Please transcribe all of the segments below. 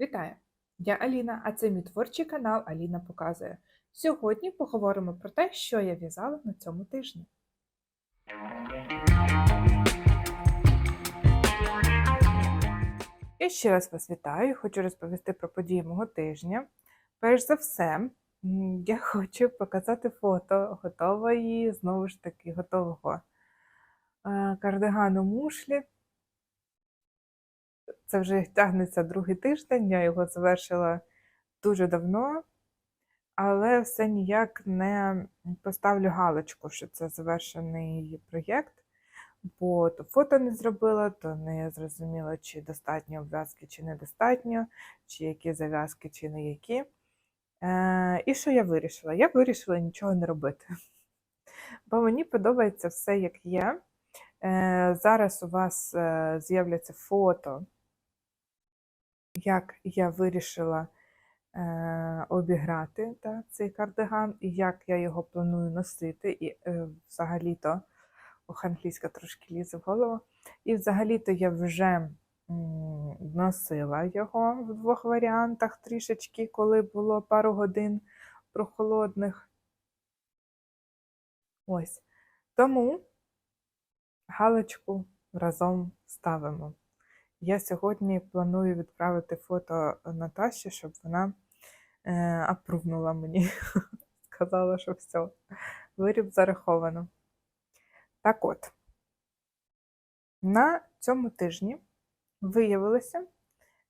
Вітаю! Я Аліна, а це мій творчий канал Аліна Показує. Сьогодні поговоримо про те, що я в'язала на цьому тижні. Я ще раз вас вітаю, хочу розповісти про події мого тижня. Перш за все, я хочу показати фото готової, знову ж таки, готового е, кардигану мушлі. Це вже тягнеться другий тиждень, я його завершила дуже давно, але все ніяк не поставлю галочку, що це завершений проєкт, бо то фото не зробила, то не зрозуміла, чи достатньо обв'язки, чи недостатньо, чи які зав'язки, чи не які. Е, і що я вирішила? Я вирішила нічого не робити. Бо мені подобається все, як є. Е, зараз у вас е, з'являться фото як я вирішила е, обіграти та, цей кардиган, і як я його планую носити, і е, взагалі-то ох, англійська трошки лізе в голову. І взагалі-то я вже м, носила його в двох варіантах трішечки, коли було пару годин прохолодних. Ось. Тому галочку разом ставимо. Я сьогодні планую відправити фото Наташі, щоб вона е, апрувнула мені. Сказала, що все, виріб зараховано. Так от, на цьому тижні виявилося,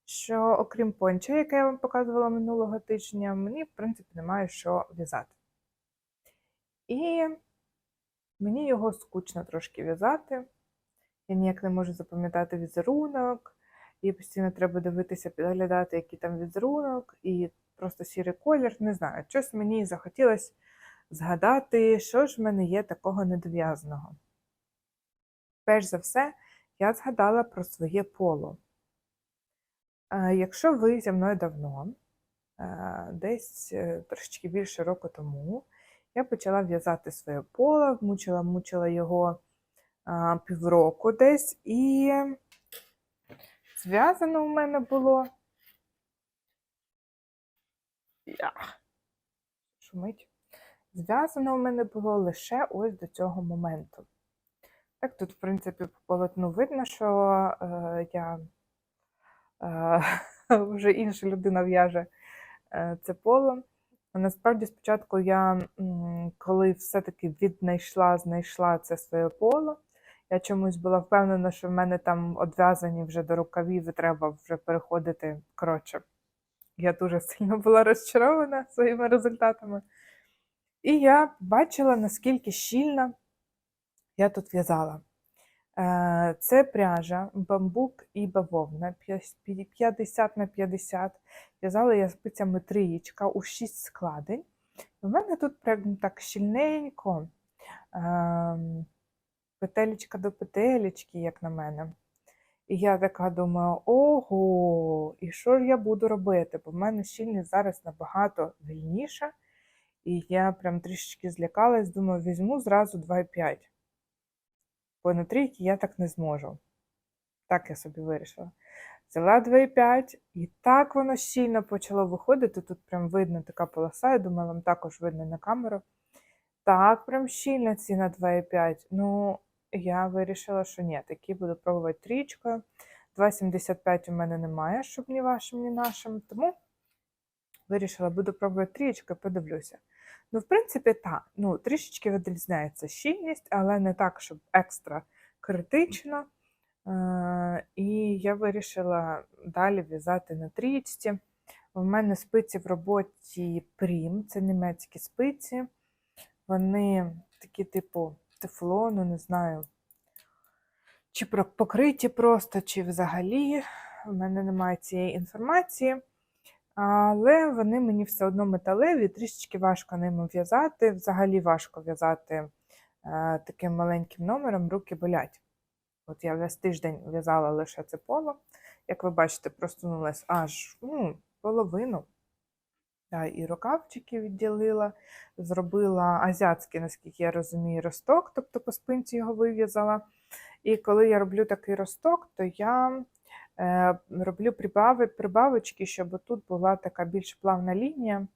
що окрім понча, яке я вам показувала минулого тижня, мені, в принципі, немає що в'язати. І мені його скучно трошки в'язати. Я ніяк не можу запам'ятати візерунок, і постійно треба дивитися, підглядати, який там візерунок, і просто сірий колір. Не знаю, щось мені захотілося згадати, що ж в мене є такого недов'язаного. Перш за все, я згадала про своє поло. Е, Якщо ви зі мною давно, е, десь е, трошечки більше року тому, я почала в'язати своє поло, мучила-мучила його півроку десь, і зв'язано у мене було. Я. Шумить. Зв'язано у мене було лише ось до цього моменту. Так, тут, в принципі, по полотну видно, що е, я е, вже інша людина в'яже е, це поло. Насправді, спочатку я, коли все-таки віднайшла, знайшла це своє поло, я чомусь була впевнена, що в мене там одв'язані вже до рукавів і треба вже переходити. Коротше, я дуже сильно була розчарована своїми результатами. І я бачила, наскільки щільно я тут в'язала. Е, це пряжа, бамбук і бавовна 50 на 50. В'язала я спицями триєчка у 6 складень. У мене тут прям так щільненько. Петелечка до петелечки, як на мене. І я така думаю, ого, і що ж я буду робити? Бо в мене щільність зараз набагато вільніша. І я прям трішечки злякалась, думаю, візьму зразу 2,5. Бо на трійки я так не зможу. Так я собі вирішила. Взяла 2,5, і так воно щільно почало виходити. Тут прям видно така полоса, я думаю, вам також видно на камеру. Так, прям щільно ці на 2,5. Ну, я вирішила, що ні, такі буду пробувати трічкою. 2,75 у мене немає, щоб ні вашим, ні нашим. Тому вирішила, буду пробувати трічкою, подивлюся. Ну, в принципі, так. Ну, трішечки відрізняється щільність, але не так, щоб екстра критично. Е, І я вирішила далі в'язати на трічці. У мене спиці в роботі Прім, це німецькі спиці. Вони такі, типу, тефлону, не знаю, чи покриті просто, чи взагалі. У мене немає цієї інформації. Але вони мені все одно металеві, трішечки важко ними в'язати. Взагалі важко в'язати е, таким маленьким номером, руки болять. От я весь тиждень в'язала лише це поло. Як ви бачите, просунулась аж ну, половину. Да, і рукавчики відділила, зробила азіатський, наскільки я розумію, росток, тобто по спинці його вив'язала. І коли я роблю такий росток, то я Е, роблю прибави, прибавочки, щоб тут була така більш плавна лінія.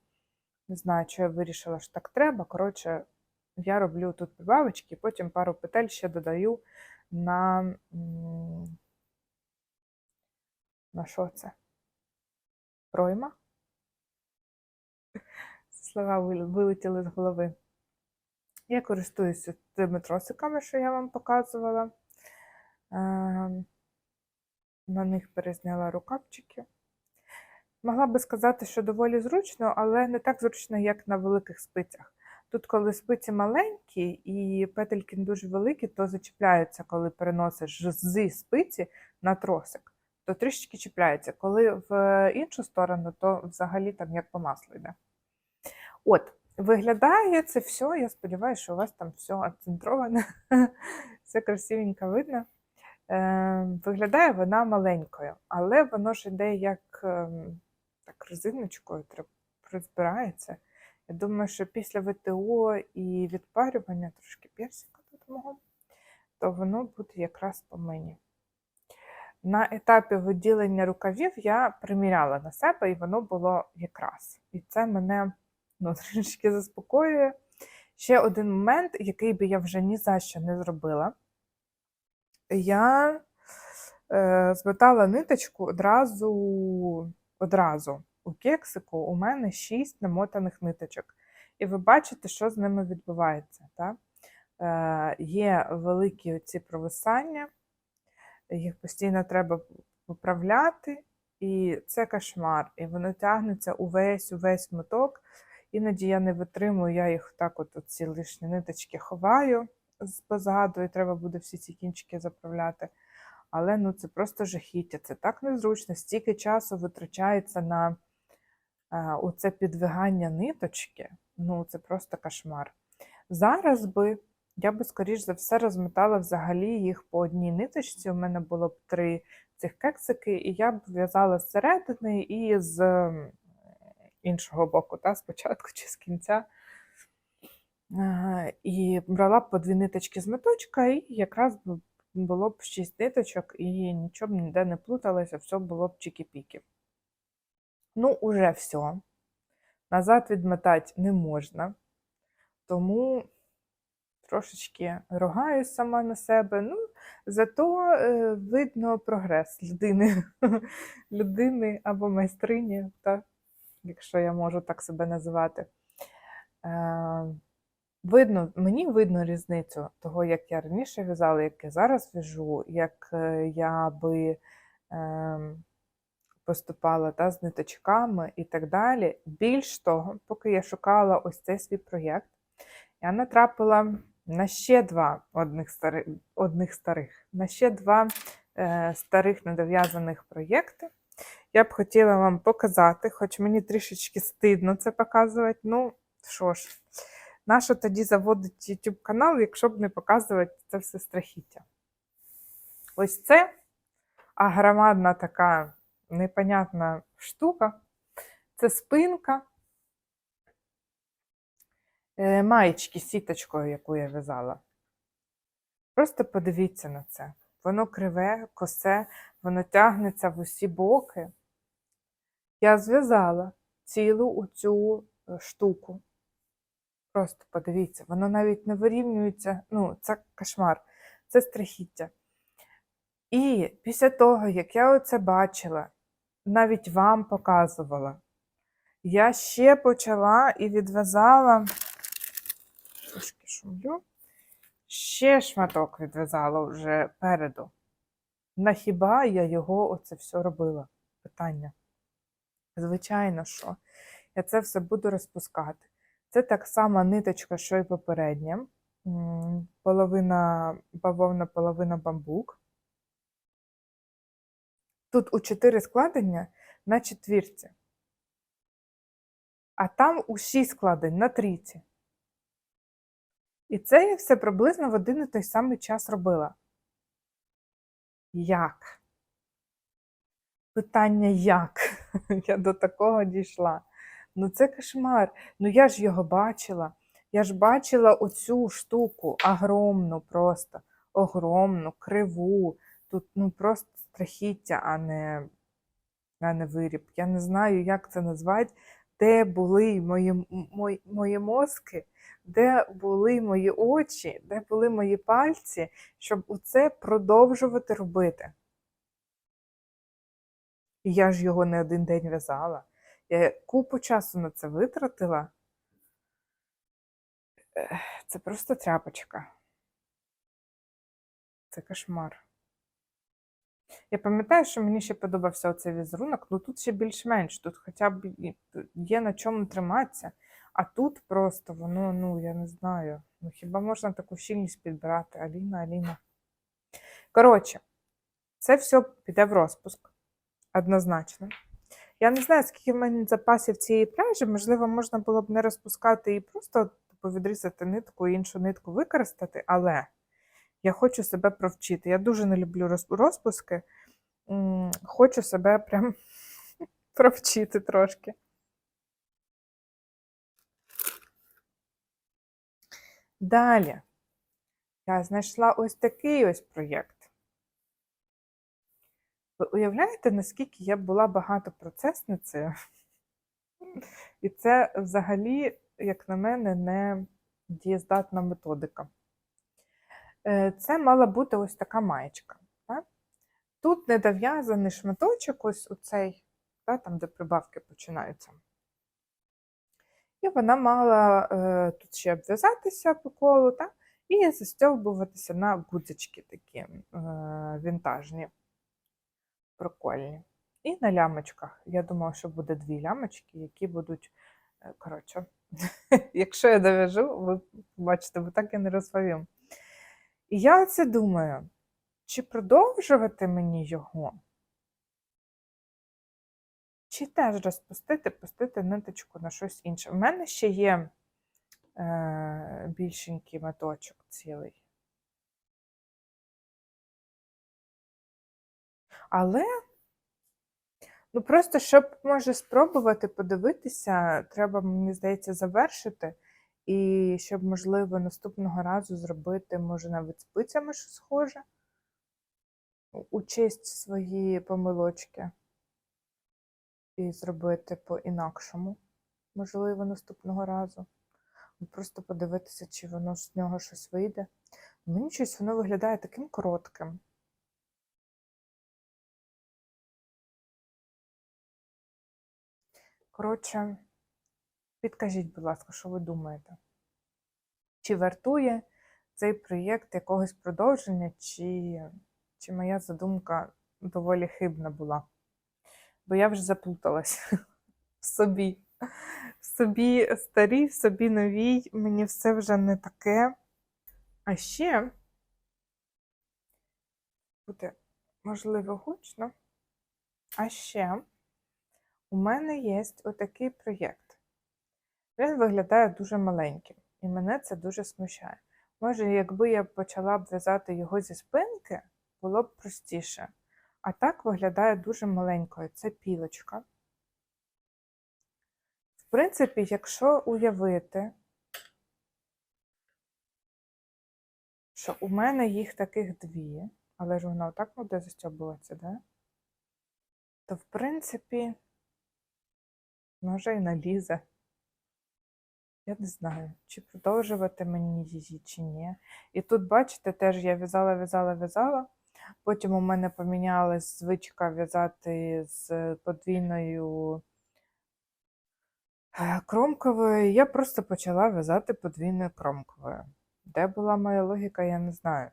Не знаю, чи я вирішила, що так треба. Коротше, я роблю тут прибавочки, потім пару петель ще додаю на. На що це? Пройма? Слова вилетіли з голови. Я користуюся тими тросиками, що я вам показувала. Ем, На них перезняла рукавчики. Могла би сказати, що доволі зручно, але не так зручно, як на великих спицях. Тут, коли спиці маленькі і петельки дуже великі, то зачіпляються, коли переносиш зі спиці на тросик, то трішечки чіпляються. Коли в іншу сторону, то взагалі там як по маслу йде. От, виглядає це все. Я сподіваюся, що у вас там все оцентроване, все красивенько видно. Е, виглядає вона маленькою, але воно ж йде як ем, так, резиночкою, розбирається. Я думаю, що після ВТО і відпарювання трошки персика тут мого, то воно буде якраз по мені. На етапі виділення рукавів я приміряла на себе, і воно було якраз. І це мене ну, трішки заспокоює. Ще один момент, який би я вже ні за що не зробила. Я е, змотала ниточку одразу, одразу. У кексику у мене 6 намотаних ниточок. І ви бачите, що з ними відбувається. Так? Е, є великі оці провисання, їх постійно треба поправляти, і це кошмар. І воно тягнеться увесь увесь моток. Іноді я не витримую, я їх так от ці лишні ниточки ховаю позаду, і треба буде всі ці кінчики заправляти. Але ну це просто жахіття, це так незручно, стільки часу витрачається на е, оце підвигання ниточки. Ну, це просто кошмар. Зараз би я би, скоріш за все, розмотала взагалі їх по одній ниточці. У мене було б три цих кексики, і я б в'язала зсередини і з іншого боку, та, спочатку чи з кінця. І брала б по дві ниточки з моточка, і якраз було б шість ниточок, і нічого б ніде не плуталося, все було б чікі-піки. Ну, уже все. Назад відмотати не можна. Тому трошечки рогаюсь сама на себе. Ну, зато е, видно прогрес людини, людини або майстрині, так? Якщо я можу так себе називати. Е, видно, мені видно різницю того, як я раніше в'язала, як я зараз в'яжу, як е, я би е, поступала та, з ниточками і так далі. Більш того, поки я шукала ось цей свій проєкт, я натрапила на ще два одних старих, одних старих, на ще два е, старих недов'язаних проєкти. Я б хотіла вам показати, хоч мені трішечки стидно це показувати. Ну, що ж, нащо тоді заводить YouTube канал, якщо б не показувати це все страхіття? Ось це агромадна така непонятна штука. Це спинка е, маєчки сіточкою, яку я в'язала. Просто подивіться на це. Воно криве, косе, воно тягнеться в усі боки. Я зв'язала цілу оцю е, штуку. Просто подивіться, воно навіть не вирівнюється. Ну, це кошмар, це страхіття. І після того, як я оце бачила, навіть вам показувала, я ще почала і відв'язала, трошки шумлю, ще шматок відв'язала вже переду. На хіба я його оце все робила? Питання. Звичайно, що я це все буду розпускати. Це так само ниточка, що й попередня. Половина бавовна, половина бамбук. Тут у 4 складення на четвірці. А там у 6 складень на трійці. І це я все приблизно в один і той самий час робила. Як? Питання як? Я до такого дійшла. Ну це кошмар. Ну я ж його бачила. Я ж бачила оцю штуку огромну просто, огромну, криву. Тут ну просто страхіття, а не, а не виріб. Я не знаю, як це назвати, де були мої, мої, мої мозки, де були мої очі, де були мої пальці, щоб оце продовжувати робити. І я ж його не один день в'язала. Я купу часу на це витратила. Це просто тряпочка. Це кошмар. Я пам'ятаю, що мені ще подобався оцей візерунок, ну тут ще більш-менш, тут хоча б є на чому триматися, а тут просто воно, ну, я не знаю. Ну, хіба можна таку щільність підбирати? Аліна, Аліна. Коротше, це все піде в розпуск. Однозначно. Я не знаю, скільки в мене запасів цієї пряжі, можливо, можна було б не розпускати і просто типу, відрізати нитку і іншу нитку використати, але я хочу себе провчити. Я дуже не люблю розпуски. Хочу себе прям провчити трошки. Далі я знайшла ось такий ось проєкт. Ви уявляєте, наскільки я була багатопроцесницею? І це взагалі, як на мене, не дієздатна методика. Е, Це мала бути ось така маєчка. Так? Тут недов'язаний шматочок, ось оцей, та, там, де прибавки починаються. І вона мала е, тут ще обв'язатися по колу та, і застьовбуватися на гудзички такі е, вінтажні, прикольні. І на лямочках. Я думала, що буде дві лямочки, які будуть. е, Коротше, якщо я дов'яжу, ви побачите, бо так я не розповім. І я оце думаю, чи продовжувати мені його, чи теж розпустити, пустити ниточку на щось інше. У мене ще є е, більшенький моточок цілий. Але, ну просто щоб може спробувати подивитися, треба, мені здається, завершити. І щоб, можливо, наступного разу зробити, може, навіть спицями щось схоже. у- У честь свої помилочки. І зробити по-інакшому, можливо, наступного разу. Ну, Просто подивитися, чи воно з нього щось вийде. Мені щось воно виглядає таким коротким. Коротше, підкажіть, будь ласка, що ви думаєте? Чи вартує цей проєкт якогось продовження, чи, чи моя задумка доволі хибна була? Бо я вже заплуталась в собі. В собі старій, в собі новій, мені все вже не таке. А ще буде, можливо, гучно. А ще у мене є отакий проєкт. Він виглядає дуже маленьким, і мене це дуже смущає. Може, якби я почала б в'язати його зі спинки, було б простіше. А так виглядає дуже маленькою. Це пілочка. В принципі, якщо уявити, що у мене їх таких дві, але ж вона отак буде застьобуватися, да? то в принципі, може і налізе. Я не знаю, чи продовжувати мені її, чи ні. І тут, бачите, теж я в'язала, в'язала, в'язала. Потім у мене помінялась звичка в'язати з подвійною е, кромковою. Я просто почала в'язати подвійною кромковою. Де була моя логіка, я не знаю.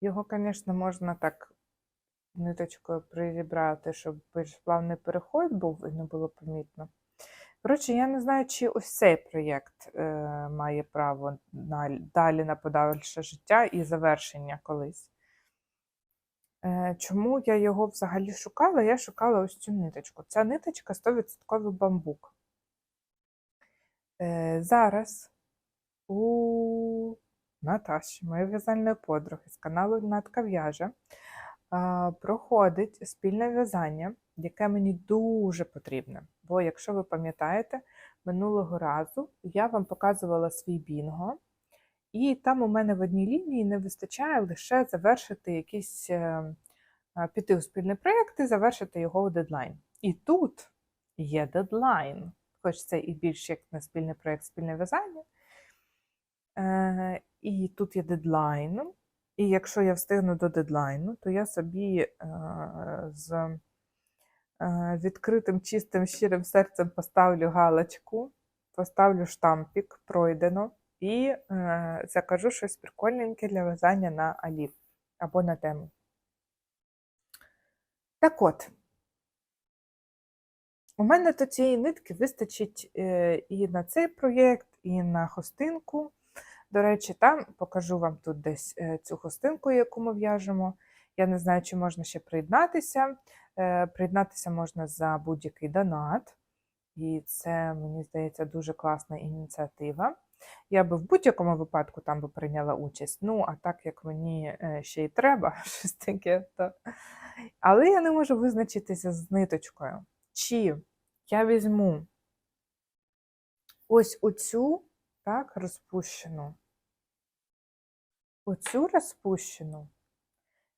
Його, звісно, можна так ниточкою призібрати, щоб більш плавний переход був і не було помітно. Коротше, я не знаю, чи ось цей проєкт е, має право на, далі на подальше життя і завершення колись. Е, чому я його взагалі шукала? Я шукала ось цю ниточку. Ця ниточка 100% бамбук. Е, зараз у Наташі, моєї в'язальної подруги з каналу Натка в'яже, проходить спільне в'язання, яке мені дуже потрібне. Бо, якщо ви пам'ятаєте, минулого разу я вам показувала свій бінго, І там у мене в одній лінії не вистачає лише завершити якийсь е, піти у спільний проєкт і завершити його у дедлайн. І тут є дедлайн, хоч це і більш як не спільний проєкт, спільне в'язання. Е, І тут є дедлайн. І якщо я встигну до дедлайну, то я собі е, з е, відкритим, чистим, щирим серцем поставлю галочку, поставлю штампік, пройдено, і е, закажу щось прикольненьке для в'язання на Алі або на тему. Так от, у мене до цієї нитки вистачить і на цей проєкт, і на хостинку. До речі, там покажу вам тут десь е, цю хостинку, яку ми в'яжемо. Я не знаю, чи можна ще приєднатися. Е, Приєднатися можна за будь-який донат. І це, мені здається, дуже класна ініціатива. Я би в будь-якому випадку там би прийняла участь. Ну, а так як мені е, ще й треба щось таке, то. Але я не можу визначитися з ниточкою. Чи я візьму ось оцю так, розпущену, оцю розпущену,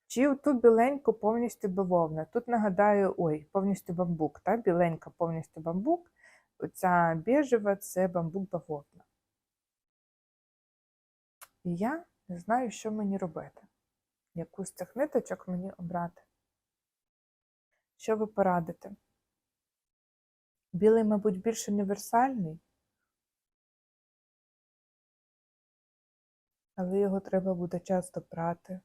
чи оту біленьку повністю бавовна. Тут нагадаю, ой, повністю бамбук, так? біленька повністю бамбук, оця біжева це бамбук бавовна. І я не знаю, що мені робити. Яку з цих ниточок мені обрати. Що ви порадите? Білий, мабуть, більш універсальний, але його треба буде часто прати.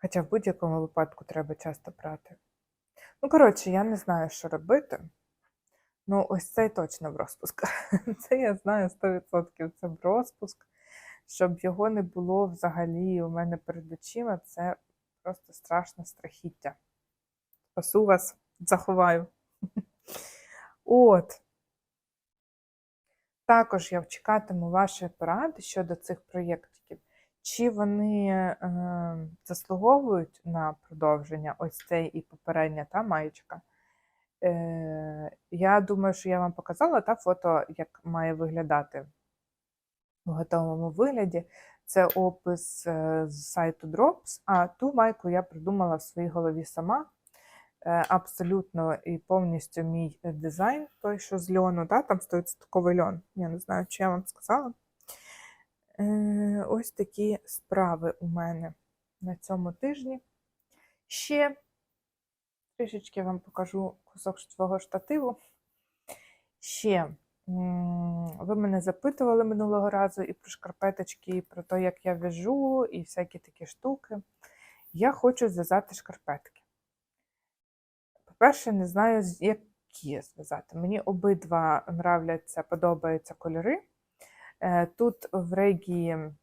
Хоча в будь-якому випадку треба часто прати. Ну, коротше, я не знаю, що робити. Ну, ось цей точно в розпуск. Це я знаю 100%. Це в розпуск. Щоб його не було взагалі у мене перед очима, це просто страшне страхіття. Спасу вас, заховаю. От. Також я чекатиму ваші поради щодо цих проєктів. Чи вони е, заслуговують на продовження ось цей і попередня та маєчка? Е, Я думаю, що я вам показала та фото, як має виглядати в готовому вигляді. Це опис е, з сайту Drops, а ту майку я придумала в своїй голові сама. Е, Абсолютно і повністю мій дизайн, той, що з льону, да? там стоїть стуковий льон. Я не знаю, чи я вам сказала. Е, Ось такі справи у мене на цьому тижні. Ще трішечки вам покажу кусок свого штативу. Ще ви мене запитували минулого разу і про шкарпеточки, і про те, як я в'яжу, і всякі такі штуки. Я хочу зв'язати шкарпетки. По-перше, не знаю, які зв'язати. Мені обидва нравляться, подобаються кольори. Е, тут в регії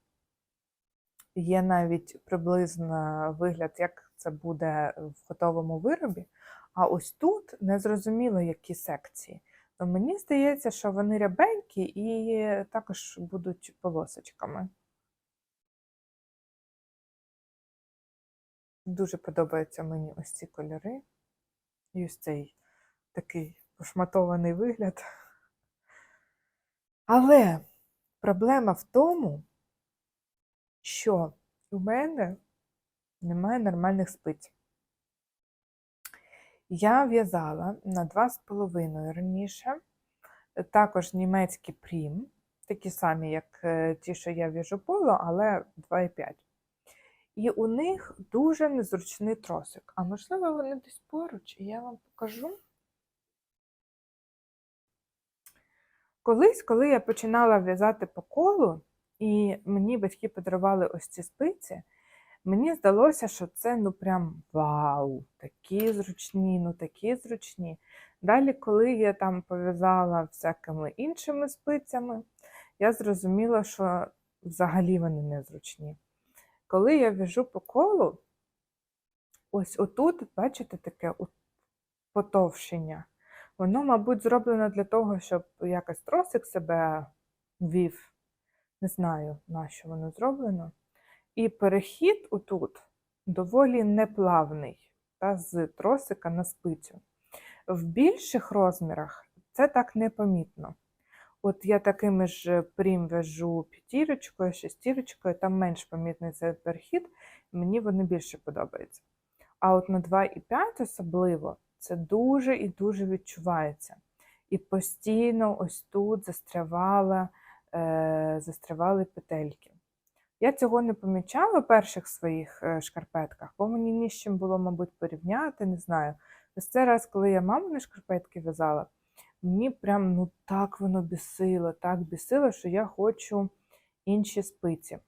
є навіть приблизно вигляд, як це буде в готовому виробі. А ось тут незрозуміло, які секції. То мені здається, що вони рябенькі і також будуть полосочками. Дуже подобаються мені ось ці кольори. І ось цей такий пошматований вигляд. Але проблема в тому, що у мене немає нормальних спиць. Я в'язала на 2,5 раніше, також німецькі прім, такі самі, як е, ті, що я в'яжу поло, але 2,5. І у них дуже незручний тросик. А можливо, вони десь поруч, і я вам покажу. Колись, коли я починала в'язати по колу, і мені батьки подарували ось ці спиці, мені здалося, що це ну прям вау, такі зручні, ну такі зручні. Далі, коли я там пов'язала всякими іншими спицями, я зрозуміла, що взагалі вони незручні. Коли я в'яжу по колу, ось отут, бачите, таке потовщення. Воно, мабуть, зроблено для того, щоб якось тросик себе вів. Не знаю, на що воно зроблено. І перехід отут доволі неплавний, та, з тросика на спицю. В більших розмірах це так непомітно. От я такими ж прім в'яжу п'ятірочкою, шестірочкою, там менш помітний цей перехід, мені вони більше подобаються. А от на 2,5 особливо це дуже і дуже відчувається. І постійно ось тут застрявала, е, застрявали петельки. Я цього не помічала в перших своїх е, шкарпетках, бо мені ні з чим було, мабуть, порівняти, не знаю. Ось цей раз, коли я мамини шкарпетки в'язала, мені прям ну так воно бісило, так бісило, що я хочу інші спиці.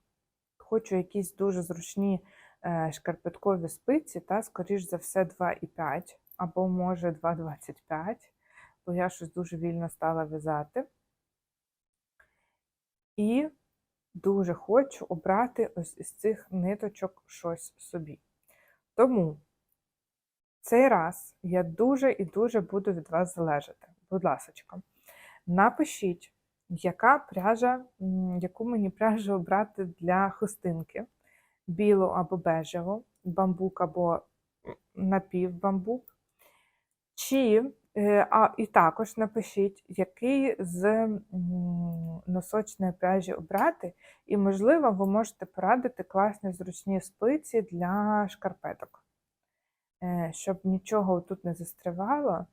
Хочу якісь дуже зручні е, шкарпеткові спиці, та, скоріш за все, 2,5 або, може, 2,25, бо я щось дуже вільно стала в'язати. І дуже хочу обрати ось із цих ниточок щось собі. Тому цей раз я дуже і дуже буду від вас залежати. Будь ласка, напишіть, яка пряжа, яку мені пряжу обрати для хустинки, білу або бежеву, бамбук або напівбамбук. Чи, е, а, і також напишіть, який з носочної пряжі обрати, і, можливо, ви можете порадити класні зручні спиці для шкарпеток, Е, щоб нічого тут не застрявало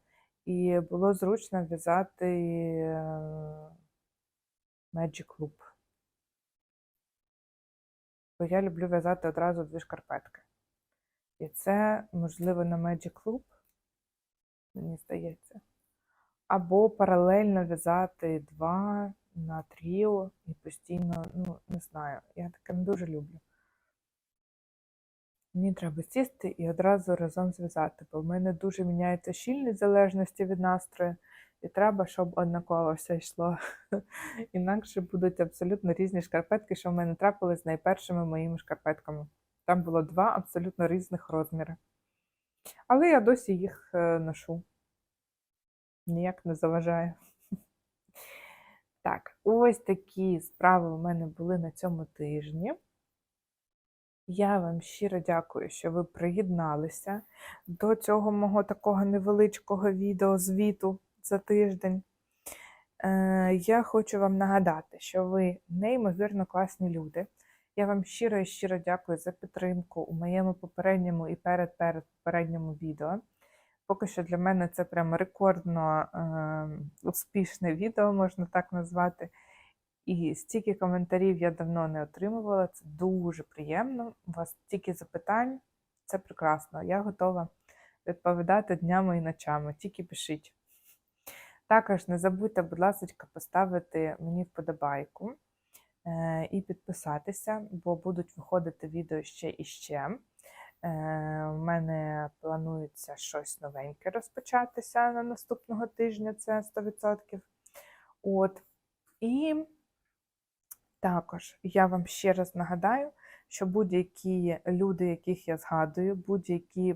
і було зручно в'язати е, Magic Loop. Бо я люблю в'язати одразу дві шкарпетки. І це, можливо, на Magic Loop, мені здається. Або паралельно в'язати два на тріо і постійно, ну, не знаю, я таке не дуже люблю. Мені треба сісти і одразу разом зв'язати, бо в мене дуже міняється щільність залежності від настрою, і треба, щоб однаково все йшло. Інакше будуть абсолютно різні шкарпетки, що в мене трапилось з найпершими моїми шкарпетками. Там було два абсолютно різних розміри. Але я досі їх е, ношу. Ніяк не заважає. Так, ось такі справи у мене були на цьому тижні. Я вам щиро дякую, що ви приєдналися до цього мого такого невеличкого відеозвіту за тиждень. Е, Я хочу вам нагадати, що ви неймовірно класні люди. Я вам щиро і щиро дякую за підтримку у моєму попередньому і перед перед попередньому відео. Поки що для мене це прямо рекордно е, успішне відео, можна так назвати. І стільки коментарів я давно не отримувала. Це дуже приємно. У вас стільки запитань, це прекрасно. Я готова відповідати днями і ночами. Тільки пишіть. Також не забудьте, будь ласка, поставити мені вподобайку е, і підписатися, бо будуть виходити відео ще і ще. Е, У мене планується щось новеньке розпочатися на наступного тижня, це 100%. От. І також я вам ще раз нагадаю, що будь-які люди, яких я згадую, будь-які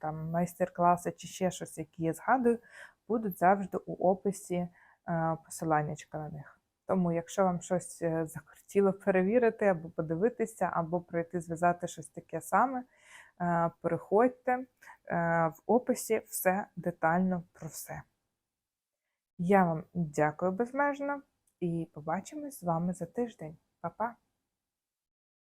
там майстер-класи чи ще щось, які я згадую, будуть завжди у описі е, посилання на них. Тому, якщо вам щось е, захотіло перевірити, або подивитися, або пройти зв'язати щось таке саме, е, переходьте в описі все детально про все. Я вам дякую безмежно і побачимось з вами за тиждень. Па-па!